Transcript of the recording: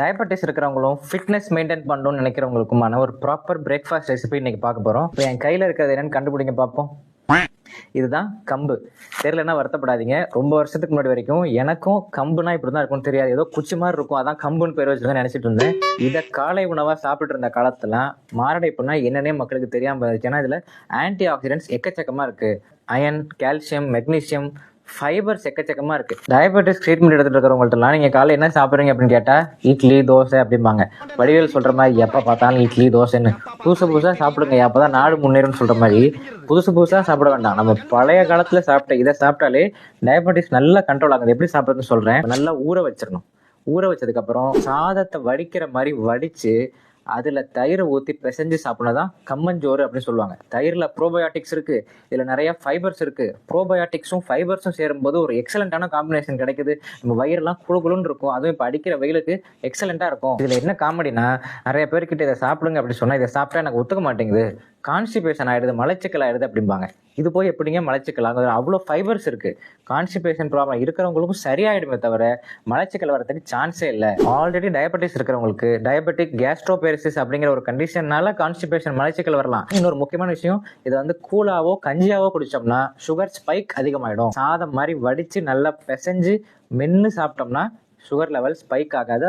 Diabetes இருக்கிறவங்களும் fitness maintain பண்ணணும்னு நினைக்கிறவங்களுக்குமான ஒரு ப்ராப்பர் பிரேக்ஃபாஸ்ட் ரெசிபி இன்னைக்கு பார்க்க போகிறோம் இப்போ என் கையில் இருக்கிறது என்னன்னு கண்டுபிடிங்க பார்ப்போம் இதுதான் கம்பு. தெரியலன்னா வருத்தப்படாதீங்க. ரொம்ப வருஷத்துக்கு முன்னாடி வரைக்கும் எனக்கும் கம்புனா இப்படி தான் இருக்கும்னு தெரியாது. ஏதோ குச்சி மாதிரி இருக்கும். அதான் கம்புன்னு பேர் வச்சுருந்தேன் நினச்சிட்டு இருந்தேன். இதை காலை உணவாக சாப்பிட்டு இருந்த காலத்துல மாரடைப்புனா என்னன்னே மக்களுக்கு தெரியாமல் இருந்துச்சு. ஏன்னா இதில் ஆன்டி ஆக்சிடென்ட்ஸ் எக்கச்சக்கமாக இருக்குது அயன் கால்சியம் மெக்னீசியம் ஃபைபர்ஸ் எக்கச்சக்கமாக இருக்குது டயபெட்டிஸ் ட்ரீட்மெண்ட் எடுத்துட்டு இருக்கிறவங்கள்ட்டலாம் நீங்கள் காலையில் என்ன சாப்பிட்றீங்க? அப்படின்னு கேட்டால் இட்லி தோசை அப்படிம்பாங்க. வடிவேல் சொல்கிற மாதிரி எப்போ பார்த்தாலும் இட்லி தோசைன்னு. புதுசு புதுசாக சாப்பிடுங்க அப்போ தான் நாடு முன்னேறும்னு சொல்கிற மாதிரி புதுசு புதுசாக சாப்பிட வேண்டாம். நம்ம பழைய காலத்தில் சாப்பிட்ட இதை சாப்பிட்டாலே டயபெட்டிஸ் நல்லா கண்ட்ரோல் ஆகுது. எப்படி சாப்பிட்றதுன்னு சொல்கிறேன் நல்லா ஊற வச்சிடணும். ஊற வச்சதுக்கப்புறம் சாதத்தை வடிக்கிற மாதிரி வடித்து அதில் தயிரை ஊற்றி பிசைஞ்சு சாப்பிட்னா தான் கம்மஞ்சோறு அப்படின்னு சொல்லுவாங்க. தயிரில் ப்ரோபயோட்டிக்ஸ் இருக்குது இதில் நிறைய ஃபைபர்ஸ் இருக்குது ப்ரோபயோட்டிக்ஸும் ஃபைபர்ஸும் சேரும்போது ஒரு எக்ஸலண்ட்டான காம்பினேஷன் கிடைக்குது. நம்ம வயிறுலாம் குழுகுழுன்னு இருக்கும். அதுவும் இப்போ அடிக்கிற வெயிலுக்கு எக்ஸலண்ட்டாக இருக்கும். இதில் என்ன காமெடினா நிறைய பேர்கிட்ட இதை சாப்பிடுங்க அப்படி சொன்னால் இதை சாப்பிட்டா எனக்கு ஒத்துக்க மாட்டேங்குது. கான்ஸ்டிபேஷன் ஆயிடுது மலச்சிக்கல் ஆயிடுது அப்படிம்பாங்க. இது போய் எப்படிங்க மலச்சிக்கல் ஆகுது அவ்வளோ ஃபைபர்ஸ் இருக்குது கான்ஸ்டிபேஷன் ப்ராப்ளம் இருக்கிறவங்களுக்கும் சரியாயிடுமே தவிர மலச்சிக்கல் வரதுக்கு சான்ஸே இல்லை. ஆல்ரெடி டயபெட்டிஸ் இருக்கிறவங்களுக்கு டயபெட்டிக் கேஸ்ட்ரோபேரிசிஸ் அப்படிங்கிற ஒரு கண்டிஷன்னால கான்ஸ்டிபேஷன் மலச்சிக்கல் வரலாம். இன்னொரு முக்கியமான விஷயம் இதை வந்து கூலாவோ கஞ்சியாவோ குடிச்சோம்னா சுகர் ஸ்பைக் அதிகமாயிடும். சாதம் மாதிரி வடித்து நல்லா பிசைஞ்சு மென்று சாப்பிட்டோம்னா சுகர் லெவல் ஸ்பைக் ஆகாது.